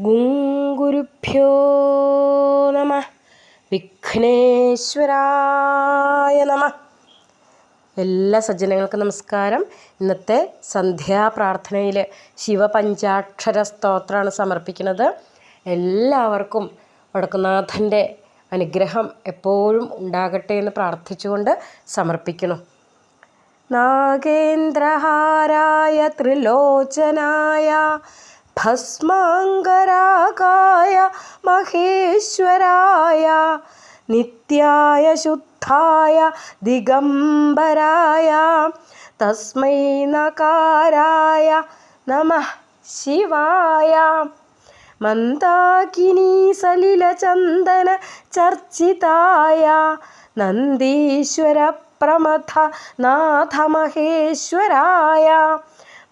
ഗുങ്കുരുഭ്യോ നമ. വിഘ്നേശ്വരായ നമ. എല്ലാ സജ്ജനങ്ങൾക്കും നമസ്കാരം. ഇന്നത്തെ സന്ധ്യാപ്രാർത്ഥനയിൽ ശിവപഞ്ചാക്ഷര സ്തോത്രമാണ് സമർപ്പിക്കുന്നത്. എല്ലാവർക്കും വടക്കുനാഥന്റെ അനുഗ്രഹം എപ്പോഴും ഉണ്ടാകട്ടെ എന്ന് പ്രാർത്ഥിച്ചുകൊണ്ട് സമർപ്പിക്കുന്നു. നാഗേന്ദ്രഹാരായ ത്രിലോചനായ ഭസ്മാങ്കരാകായ മഹേശ്വരായ നിത്യായ ശുദ്ധായ ദിഗംബരായ തസ്മൈ നകാരായ നമ ശിവായ. മന്ദാകിനി സലിലചന്ദന ചർച്ചിതായ നന്ദീശ്വര പ്രമഥ നാഥമഹേശ്വരായ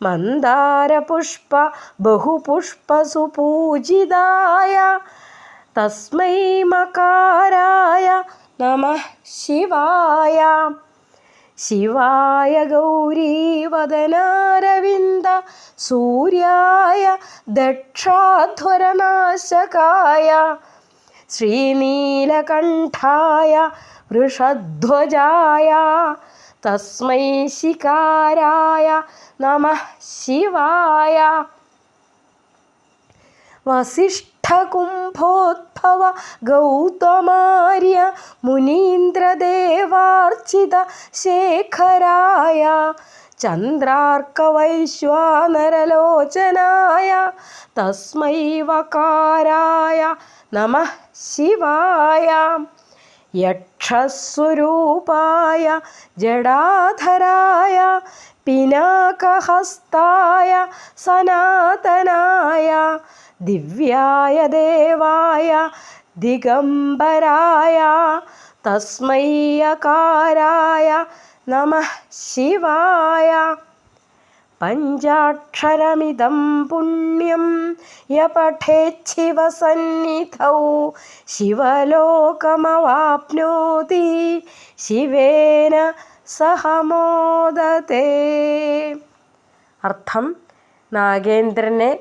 മന്ദാരപുഷ്പ ബഹുപുഷ്പസുപൂജിതായ തസ്മൈ മകാരായ നമ ശിവായ. ശിവായ ഗൗരീവദനാരവിന്ദ സൂര്യായ ദക്ഷാധ്വരനാശകായ ശ്രീനീലകണ്ഠായ വൃഷധ്വജായ തസ്മൈ ശികാരായ നമ ശിവായ. വസിഷ്ഠകുംഭോദ്ഭവ ഗൗതമാര്യ മുനീന്ദ്രദേവാർച്ചിത ശേഖരായ. ചന്ദ്രാർക്കവൈശ്വാനരലോചനായ. തസ്മൈവകാരായ നമ ശിവായ. യക്ഷസ്വരൂപായ ജടാധരായ പിനാകഹസ്തായ സനാതനായ ദിവ്യായ ദേവായ ദിഗംബരായ തസ്മയ്യകാരായ നമ ശിവായ. പഞ്ചാക്ഷരമിതം പുണ്യം യപഠേച്ഛിവസന്നിധൗ പഠേച്ഛിവസന്നിധൗ ശിവലോകമവാപ്നോതി. ശിവേന സഹമോദത്തെ അർത്ഥം നാഗേന്ദ്രനെ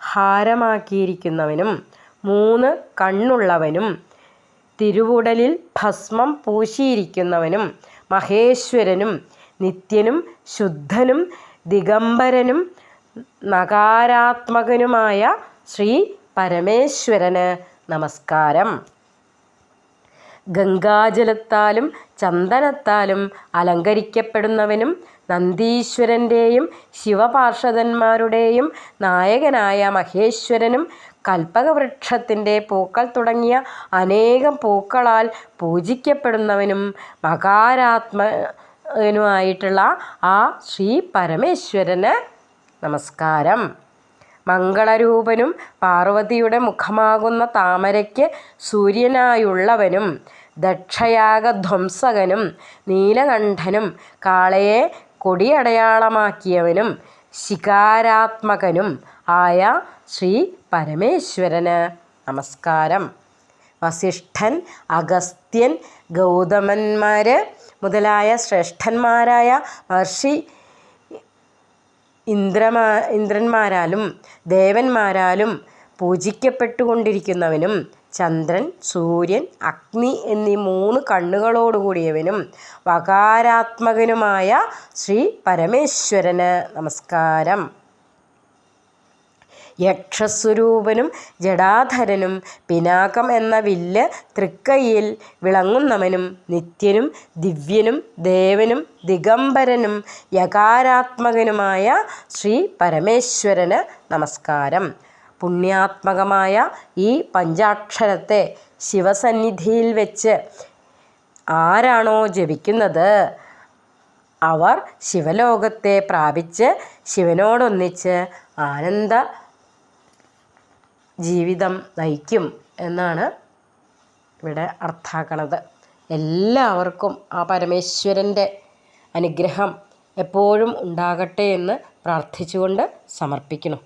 ഹാരമാക്കിയിരിക്കുന്നവനും മൂന്ന് കണ്ണുള്ളവനും തിരുവുടലിൽ ഭസ്മം പൂശിയിരിക്കുന്നവനും മഹേശ്വരനും നിത്യനും ശുദ്ധനും ദിഗംബരനും നകാരാത്മകനുമായ ശ്രീ പരമേശ്വരന് നമസ്കാരം. ഗംഗാജലത്താലും ചന്ദനത്താലും അലങ്കരിക്കപ്പെടുന്നവനും നന്ദീശ്വരന്റെയും ശിവപാർഷദന്മാരുടെയും നായകനായ മഹേശ്വരനും കൽപ്പകവൃക്ഷത്തിന്റെ പൂക്കൾ തുടങ്ങിയ അനേകം പൂക്കളാൽ പൂജിക്കപ്പെടുന്നവനും മകാരാത്മകനുമായിട്ടുള്ള ആ ശ്രീ പരമേശ്വരന് നമസ്കാരം. മംഗളരൂപനും പാർവതിയുടെ മുഖമാകുന്ന താമരയ്ക്ക് സൂര്യനായുള്ളവനും ദക്ഷയാഗധ്വംസകനും നീലകണ്ഠനും കാളയെ കൊടിയടയാളമാക്കിയവനും ശികാരാത്മകനും ആയ ശ്രീ പരമേശ്വരന് നമസ്കാരം. വസിഷ്ഠൻ അഗസ്ത്യൻ ഗൗതമന്മാർ മുതലായ ശ്രേഷ്ഠന്മാരായ മഹർഷി ഇന്ദ്രമാ ഇന്ദ്രന്മാരാലും ദേവന്മാരാലും പൂജിക്കപ്പെട്ടുകൊണ്ടിരിക്കുന്നവനും ചന്ദ്രൻ സൂര്യൻ അഗ്നി എന്നീ മൂന്ന് കണ്ണുകളോടുകൂടിയവനും വകാരാത്മകനുമായ ശ്രീ പരമേശ്വരന് നമസ്കാരം. യക്ഷസ്വരൂപനും ജടാധരനും പിനാകം എന്ന വില്ല് തൃക്കൈയിൽ വിളങ്ങുന്നവനും നിത്യനും ദിവ്യനും ദേവനും ദിഗംബരനും യകാരാത്മകനുമായ ശ്രീ പരമേശ്വരന് നമസ്കാരം. പുണ്യാത്മകമായ ഈ പഞ്ചാക്ഷരത്തെ ശിവസന്നിധിയിൽ വെച്ച് ആരാണോ ജപിക്കുന്നത്? അവർ ശിവലോകത്തെ പ്രാപിച്ച് ശിവനോടൊന്നിച്ച് ആനന്ദ ജീവിതം നയിക്കും എന്നാണ് ഇവിടെ അർത്ഥാക്കണത് എല്ലാവർക്കും ആ പരമേശ്വരന്റെ അനുഗ്രഹം എപ്പോഴും ഉണ്ടാകട്ടെ എന്ന് പ്രാർത്ഥിച്ചുകൊണ്ട് സമർപ്പിക്കുന്നു.